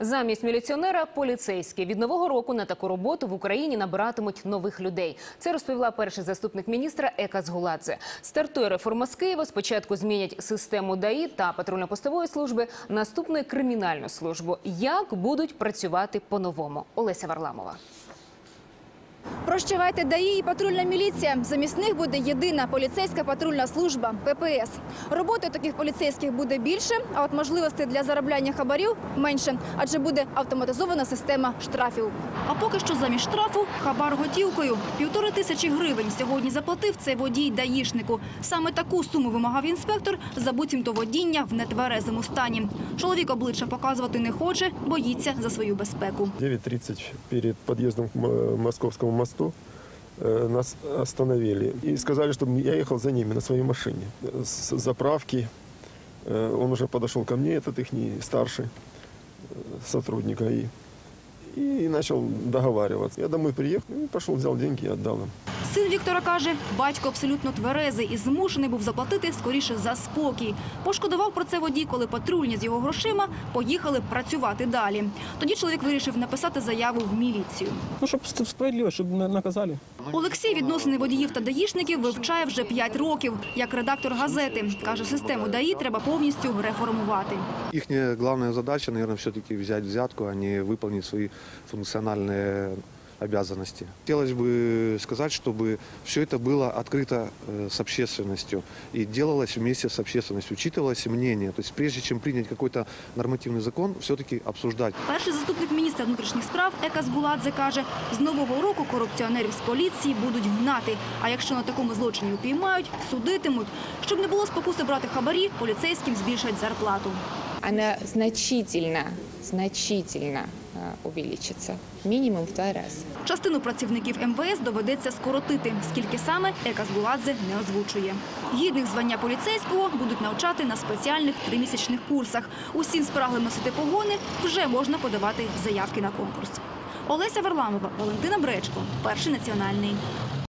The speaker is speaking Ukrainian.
Замість міліціонера поліцейські від нового року на таку роботу в Україні набиратимуть нових людей. Це розповіла перший заступник міністра Ека Згуладзе. Стартує реформа з Києва. Спочатку змінять систему ДАІ та патрульно-постової служби, наступної кримінальну службу. Як будуть працювати по-новому? Олеся Варламова. Прощавайте ДАІ і патрульна міліція. Замість них буде єдина поліцейська патрульна служба ППС. Роботи таких поліцейських буде більше, а от можливостей для заробляння хабарів менше, адже буде автоматизована система штрафів. А поки що замість штрафу хабар готівкою. Півтори тисячі гривень сьогодні заплатив цей водій даїшнику. Саме таку суму вимагав інспектор за буцімто водіння в нетверезому стані. Чоловік обличчя показувати не хоче, боїться за свою безпеку. 9.30 перед подъездом к М- Московскому мосту э, нас остановили и сказали, чтобы я ехал за ними на своей машине. С заправки э, он уже подошел ко мне, этот их старший э, сотрудник АИ, и начал договариваться. Я домой приехал и пошел, взял деньги и отдал им. Син Віктора каже, батько абсолютно тверезий і змушений був заплатити скоріше за спокій. Пошкодував про це водій, коли патрульні з його грошима поїхали працювати далі. Тоді чоловік вирішив написати заяву в міліцію. Ну, щоб справедливо, щоб на- наказали. Олексій відносини водіїв та даїшників вивчає вже 5 років. Як редактор газети каже, систему ДАІ треба повністю реформувати. Их главная задача, наверное, все-таки взять взятку, а не выполнить свои функциональные обязанности. Хотелось бы сказать, чтобы все это было открыто э, с общественностью и делалось вместе с общественностью, учитывалось мнение. То есть прежде чем принять какой-то нормативный закон, все-таки обсуждать. Перший заступник міністра внутрішніх справ Ека Згуладзе каже, з нового року корупціонерів з поліції будуть гнати. А якщо на такому злочині упіймають, судитимуть. Щоб не було спокуси брати хабарі, поліцейським збільшать зарплату. она значительно, значительно увеличится. Минимум в два раза. Частину працівників МВС доведеться скоротити. Скільки саме Ека Згуладзе не озвучує. Гідних звання поліцейського будуть навчати на спеціальних тримісячних курсах. Усім спраглим носити погони вже можна подавати заявки на конкурс. Олеся Варламова, Валентина Бречко, перший національний.